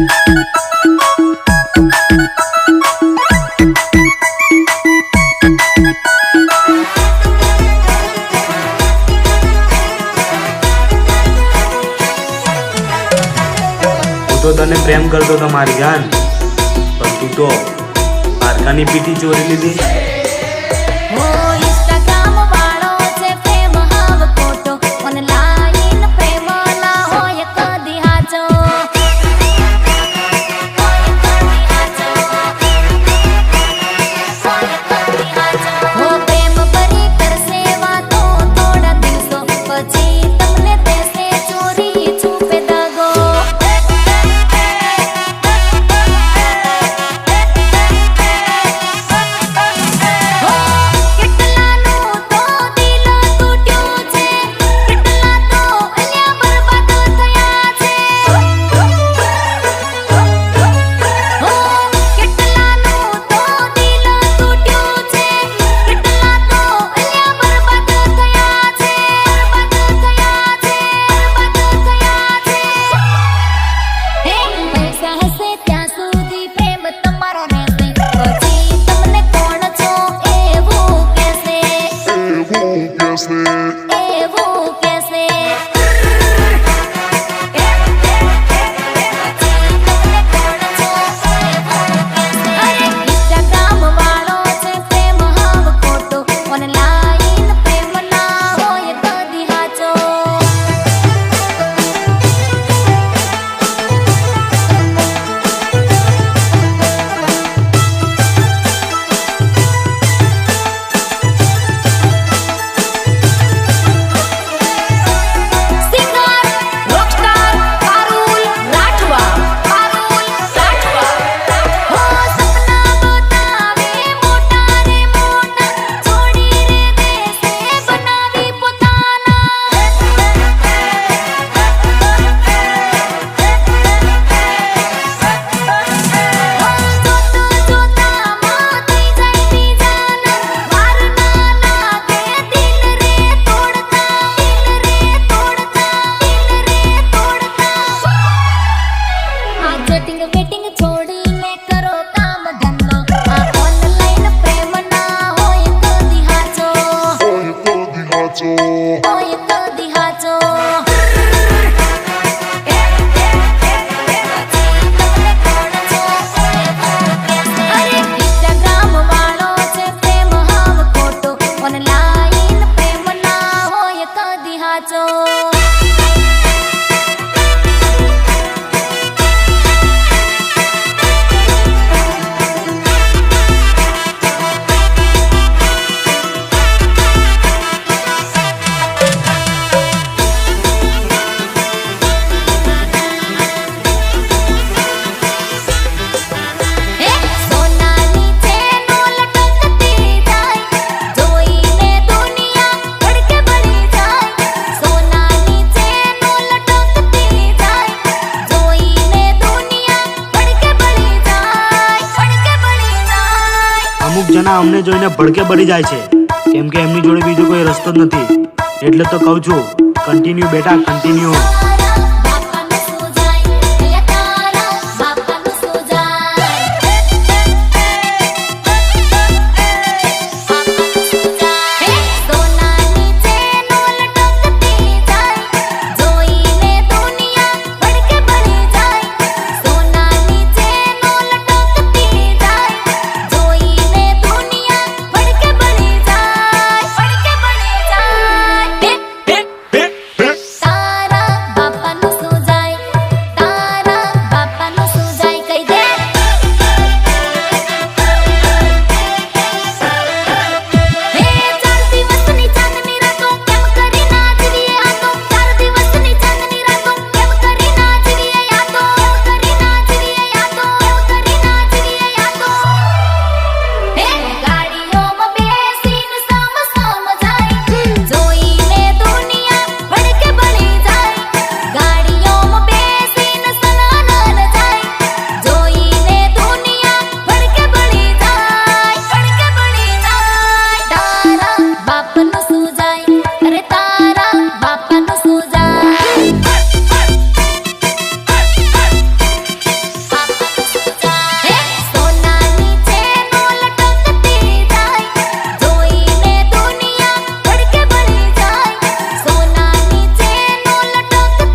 તો તને પ્રેમ કરતો તો મારી જાન પણ તું તો પારકાની પીઠી ચોરી લીધી. I don't. અમુક જણા અમને જોઈને ભડકે બળી જાય છે. કેમ કે એમની જોડે બીજો કોઈ રસ્તો જ નથી. એટલે તો કહું છું કન્ટિન્યુ બેટા કન્ટિન્યુ